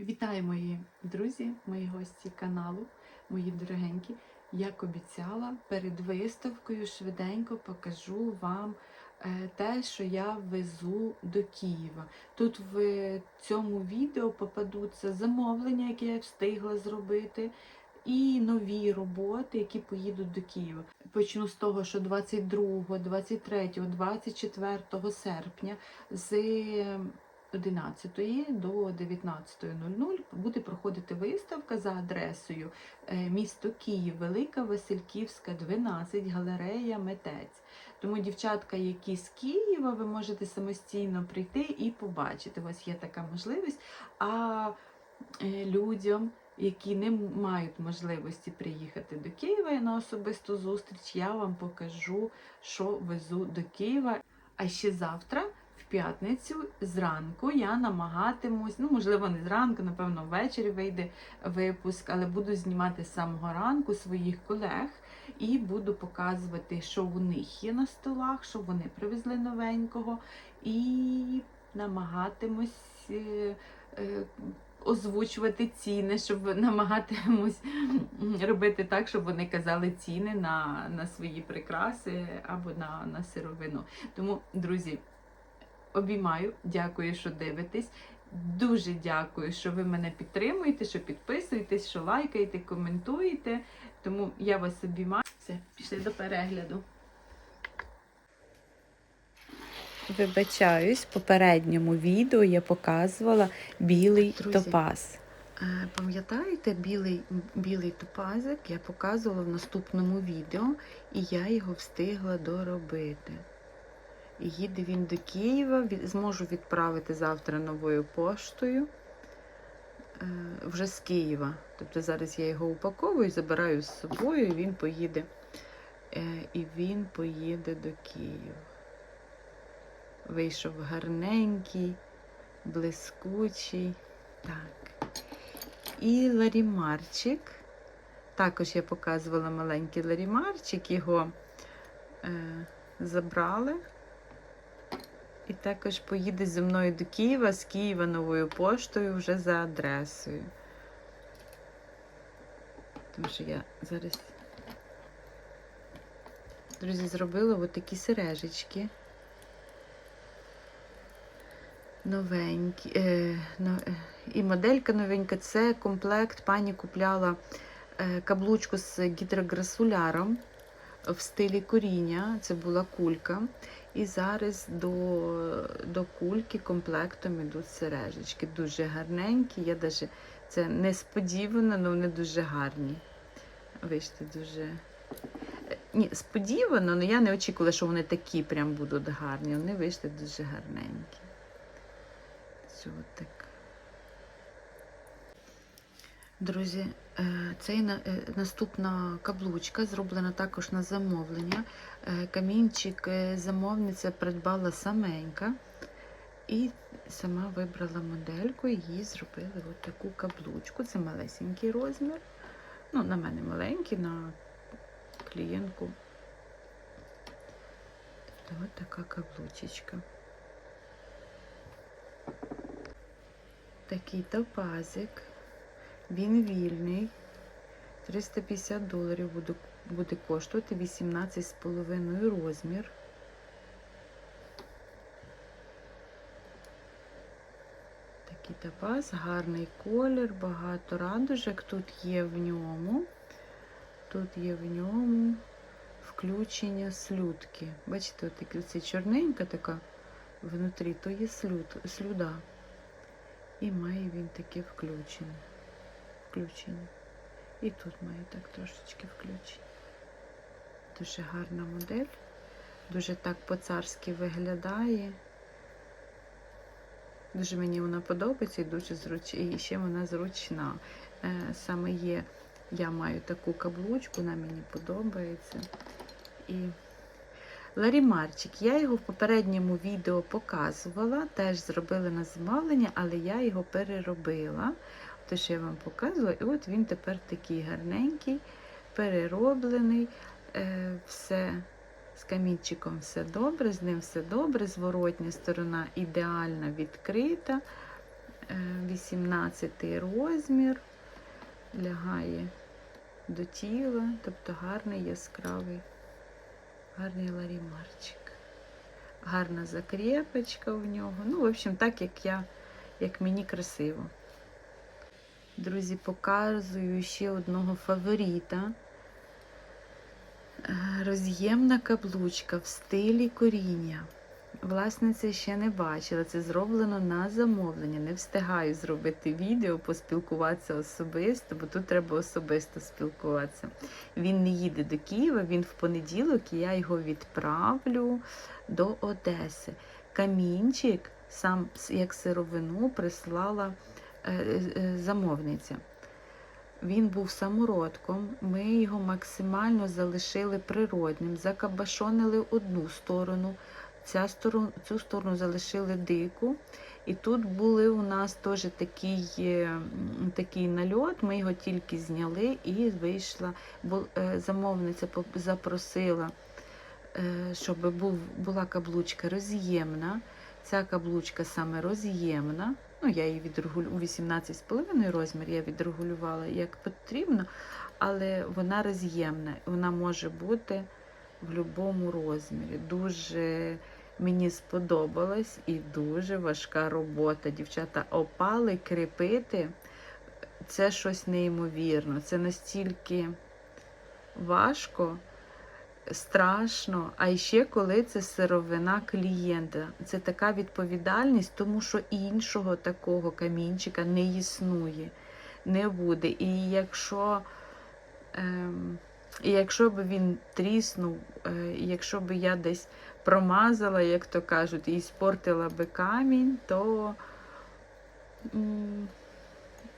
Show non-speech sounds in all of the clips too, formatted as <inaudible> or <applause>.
Вітаю мої друзі, мої гості каналу, мої дорогенькі. Як обіцяла, перед виставкою швиденько покажу вам е, те, що я везу до Києва. Тут в цьому відео попадуться замовлення, які я встигла зробити, і нові роботи, які поїдуть до Києва. Почну з того, що 22, 23, 24 серпня з 11 до 19.00 буде проходити виставка за адресою е, місто Київ, Велика Васильківська, 12, галерея Метець. Тому, дівчатка, які з Києва, ви можете самостійно прийти і побачити. У вас є така можливість. А е, людям, які не мають можливості приїхати до Києва на особисту зустріч, я вам покажу, що везу до Києва. А ще завтра п'ятницю зранку я намагатимусь, ну можливо, не зранку, напевно, ввечері вийде випуск, але буду знімати з самого ранку своїх колег і буду показувати, що у них є на столах, що вони привезли новенького, і намагатимусь. е, е, Озвучувати ціни, щоб <laughs> намагатимось робити так, щоб вони казали ціни на, на свої прикраси або на, на сировину. Тому, друзі, обіймаю, дякую, що дивитесь. Дуже дякую, що ви мене підтримуєте, що підписуєтесь, що лайкаєте, коментуєте. Тому я вас обіймаю. Все, пішли до перегляду. Вибачаюсь, в попередньому відео я показувала білий Друзі, топаз. Е, Пам'ятаєте білий, білий топазик? Я показувала в наступному відео, і я його встигла доробити. Їде він до Києва, зможу відправити завтра новою поштою е, вже з Києва. Тобто зараз я його упаковую, забираю з собою, і він поїде. Е, І він поїде до Києва. Вийшов гарненький, блискучий. Так. І ларімарчик. Також я показувала маленький ларімарчик, його е, забрали. І також поїде зі мною до Києва, з Києва новою поштою вже за адресою. Тому що я зараз, друзі, зробила от такі сережечки. Новенькі. Е, но, е, і моделька новенька. Це комплект. Пані купляла е, каблучку з гідрограсуляром в стилі коріння. Це була кулька. І зараз до, до кульки комплектом йдуть сережечки. Дуже гарненькі. Я даже, це несподівано, але вони дуже гарні. Вийшли дуже. Ні, сподівано, але я не очікувала, що вони такі прям будуть гарні. Вони вийшли дуже гарненькі. Все так. Друзі, е, цей е, наступна каблучка зроблена також на замовлення. Е, Камінчик замовниця придбала саменька і сама вибрала модельку їй зробили от таку каблучку. Це малесенький розмір. Ну, на мене маленький, на клієнтку. Ось така каблучечка. Такий топазик. Він вільний. 350 доларів буде, буде коштувати 18,5 розмір. Такий топаз, гарний колір, багато радужок. Тут є в ньому. Тут є в ньому включення слюдки. Бачите, от такі- це чорненька така внутрі, то є слюд, слюда. І має він таке включення. Включення. І тут має так трошечки включення. Дуже гарна модель. Дуже так по-царськи виглядає. Дуже мені вона подобається і дуже зручна. І ще вона зручна. Е, Саме є, я маю таку каблучку, вона мені подобається. І Ларімарчик, я його в попередньому відео показувала, теж зробила на замовлення, але я його переробила. Те, що я вам показувала, і от він тепер такий гарненький, перероблений, е, все з камінчиком все добре, з ним все добре, зворотня сторона ідеально відкрита. Е, 18 розмір, лягає до тіла, тобто гарний яскравий, гарний ларімарчик. Гарна закріпочка в нього. Ну, в общем, так, як я, як мені красиво. Друзі, показую ще одного фаворита. Е, Роз'ємна каблучка в стилі коріння. Власниця ще не бачила, це зроблено на замовлення. Не встигаю зробити відео, поспілкуватися особисто, бо тут треба особисто спілкуватися. Він не їде до Києва, він в понеділок, і я його відправлю до Одеси. Камінчик, сам як сировину, прислала замовниця. Він був самородком, ми його максимально залишили природним, закабашонили одну сторону, ця сторону, цю сторону залишили дику. І тут були у нас теж такий, е, такий нальот, ми його тільки зняли і вийшла, е, замовниця запросила, е, щоб була каблучка роз'ємна. Ця каблучка саме роз'ємна. Ну, я її відрегулювала у 18,5 розмір, я відрегулювала як потрібно, але вона роз'ємна. Вона може бути в будь-якому розмірі. Дуже мені сподобалось і дуже важка робота. Дівчата, опали кріпити це щось неймовірно. Це настільки важко, страшно. А ще коли це сировина клієнта. Це така відповідальність, тому що іншого такого камінчика не існує, не буде. І якщо. Ем, якщо б він тріснув, е, якщо б я десь промазала, як то кажуть, і спортила би камінь, то, м,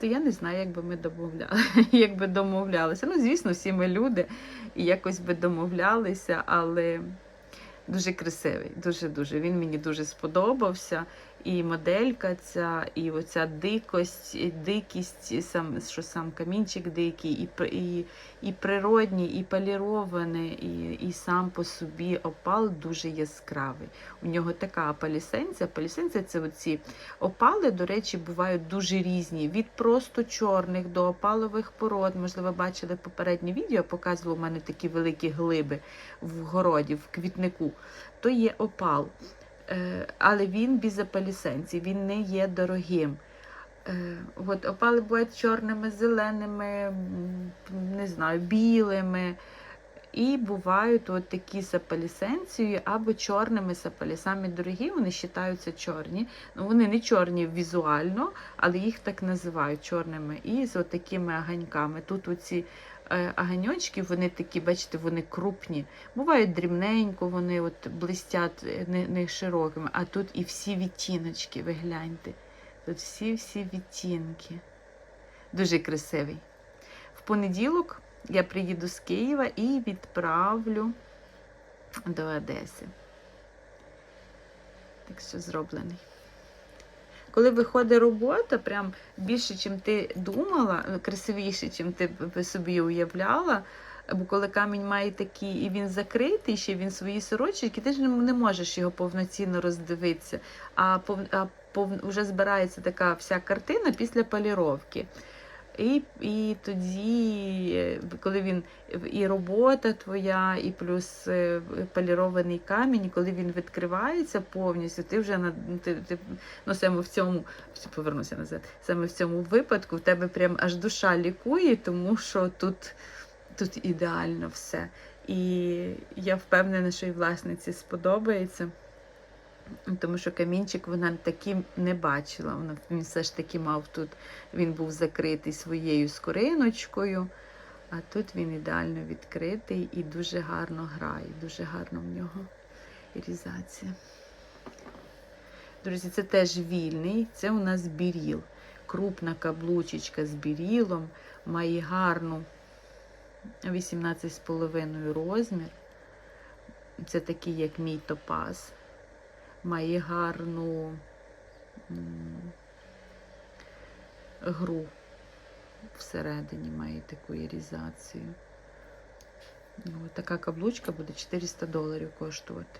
то я не знаю, як би ми домовляли, <laughs> як би домовлялися. Ну, звісно, всі ми люди і якось би домовлялися, але дуже красивий, дуже-дуже. Він мені дуже сподобався. І моделька ця, і оця дикость, і дикість, і сам, що сам камінчик дикий, і, і, і природній, і полірований, і, і сам по собі опал дуже яскравий. У нього така апалісенція. Апалісенція це оці опали, до речі, бувають дуже різні. Від просто чорних до опалових пород. Можливо, бачили попереднє відео, я показувала у мене такі великі глиби в городі, в квітнику. То є опал. Е, але він без апалісенції, він не є дорогим. Е, От опали бувають чорними, зеленими, не знаю, білими. І бувають от такі з апалісенцією або чорними з. Самі дорогі, вони вважаються чорні. Ну, вони не чорні візуально, але їх так називають чорними. І з такими аганьками. Тут оці е, аганьочки, вони такі, бачите, вони крупні. Бувають дрібненько, вони от блистять е, не широкими, а тут і всі відтіночки, ви гляньте. Тут всі-всі відтінки. Дуже красивий. В понеділок я приїду з Києва і відправлю до Одеси. Так що зроблений. Коли виходить робота, прям більше, чим ти думала, красивіше, чим ти собі уявляла. Бо коли камінь має такий, і він закритий, ще він свої сорочки, ти ж не можеш його повноцінно роздивитися. А, пов, а пов, вже збирається така вся картина після поліровки. І, і тоді, е, коли він і робота твоя, і плюс е, полірований камінь, коли він відкривається повністю, ти вже на ти, ти, ну, саме в цьому повернуся назад. Саме в цьому випадку в тебе прям аж душа лікує, тому що тут, тут ідеально все. І я впевнена, що і власниці сподобається. Тому що камінчик вона таким не бачила. Вона, він все ж таки мав тут, він був закритий своєю скориночкою, а тут він ідеально відкритий і дуже гарно грає, дуже гарно в нього ірізація. Друзі, це теж вільний, це у нас біріл. Крупна каблучечка з бірілом, має гарну 18,5 розмір. Це такий, як мій топаз має гарну гру всередині, має таку ірізацію. Ну, така каблучка буде 400 доларів коштувати.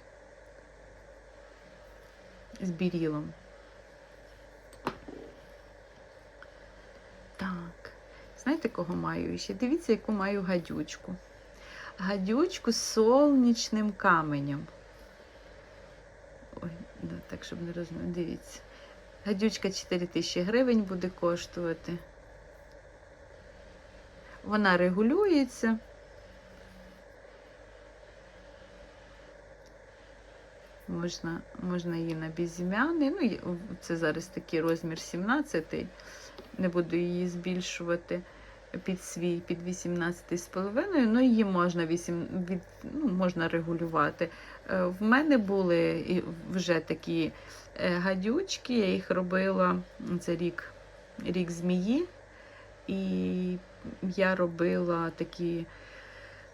З бірілом. Так, Знаєте, кого маю ще? Дивіться, яку маю гадючку. Гадючку з сонячним каменем. Да, так, щоб не розуміти. Дивіться. Гадючка 4 тисячі гривень буде коштувати. Вона регулюється. Можна, можна її на безім'яний. Ну, це зараз такий розмір 17. Не буду її збільшувати під свій, під 18,5. Ну, її можна, 8, від, ну, можна регулювати. Е, В мене були вже такі е, гадючки, я їх робила це рік, рік змії. І я робила такі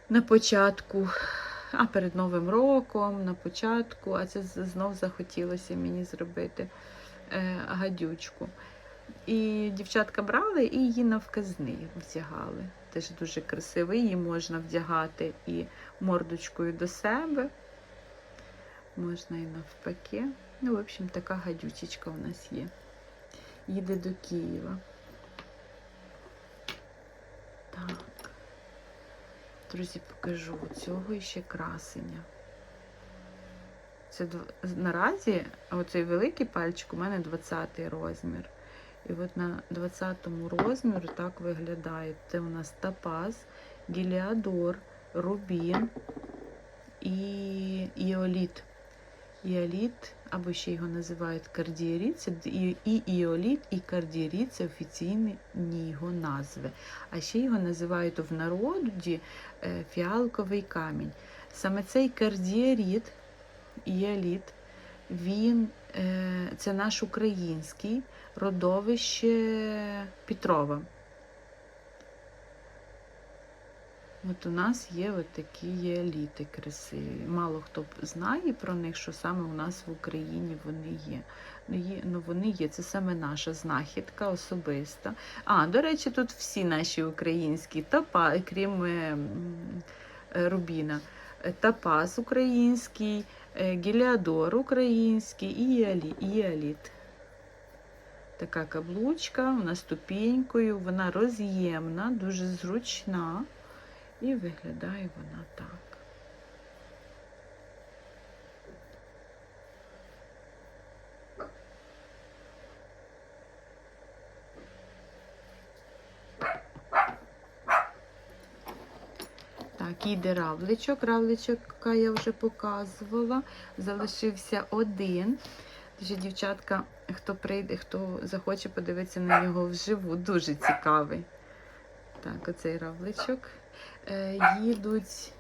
на початку, а перед Новим роком, на початку, а це знов захотілося мені зробити е, гадючку. І дівчатка брали і її навказни вдягали. Теж дуже красиво. Її можна вдягати і мордочкою до себе. Можна і навпаки. Ну, в общем, така гадючечка у нас є. Їде до Києва. Так. Друзі, покажу цього ще красення. Це наразі оцей великий пальчик у мене 20 розмір. І от на 20 розміру так виглядає. Це у нас топаз, гіліадор, рубін і іоліт. Іоліт, або ще його називають кардієріт, це і, іоліт, і кардієріт це офіційні його назви. А ще його називають в народі е, фіалковий камінь. Саме цей кардієріт, іоліт, він це наш український родовище Петрова. От у нас є от такі є красиві. Мало хто знає про них, що саме у нас в Україні вони є. Ну, є, ну вони є. Це саме наша знахідка особиста. А, до речі, тут всі наші українські топа, крім е, е, Рубіна. Е, Топаз український, е, Геліадор український і іалі- іаліт. Така каблучка, вона ступенькою, вона роз'ємна, дуже зручна. І виглядає вона так. Так, іде равличок. Равличок я вже показувала. Залишився один. Дуже дівчатка, хто прийде, хто захоче подивитися на нього вживу, дуже цікавий. Так, оцей равличок. Е, їдуть.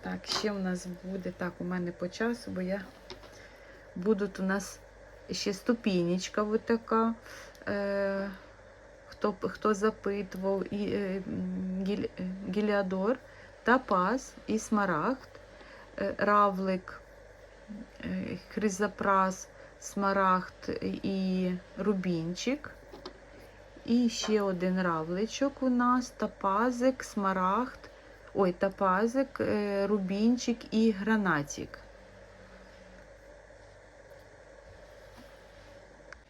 Так, ще у нас буде. Так, у мене по часу, бо я будуть у нас ще ступінечка така. Е, хто, хто запитував, і, е, гіль, е, гіліадор, тапаз і смарагд, е, равлик, хризопрас, смарагд і рубінчик. І ще один равличок у нас, топазик, смарагд, ой, топазик, е, рубінчик і гранатик.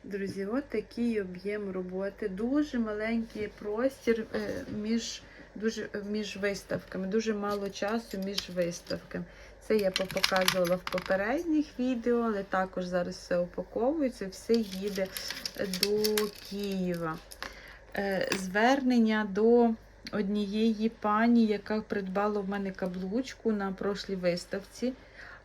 Друзі, от такий об'єм роботи. Дуже маленький простір е, між, дуже, між виставками, дуже мало часу між виставками. Це я показувала в попередніх відео, але також зараз все упаковується, все їде до Києва. Е, Звернення до однієї пані, яка придбала в мене каблучку на прошлій виставці.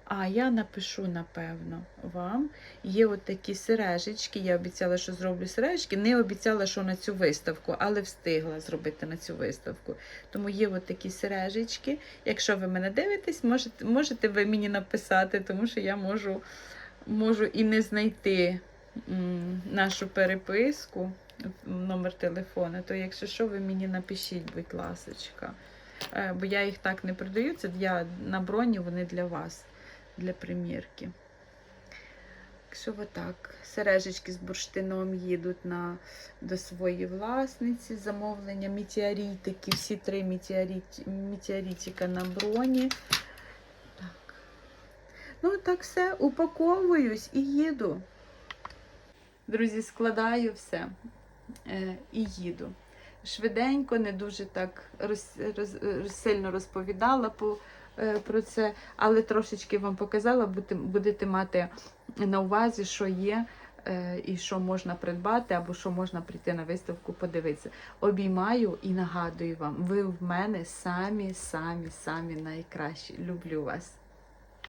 А я напишу, напевно, вам. Є от такі сережечки. Я обіцяла, що зроблю сережки. Не обіцяла, що на цю виставку, але встигла зробити на цю виставку. Тому є от такі сережечки. Якщо ви мене дивитесь, можете, можете ви мені написати, тому що я можу, можу і не знайти нашу переписку, номер телефону. То якщо що, ви мені напишіть, будь ласочка. Е, Бо я їх так не продаю. Це я на броні, вони для вас для примірки. Якщо отак, сережечки з бурштином їдуть на, до своєї власниці, замовлення, метеоритики, всі три метеорит, метеоритика на броні. Так. Ну, так все, упаковуюсь і їду. Друзі, складаю все. е, і їду. Швиденько, не дуже так роз, роз, роз- сильно розповідала по, про це, але трошечки вам показала, будете мати на увазі, що є е, і що можна придбати, або що можна прийти на виставку, подивитися. Обіймаю і нагадую вам, ви в мене самі, самі, самі найкращі. Люблю вас.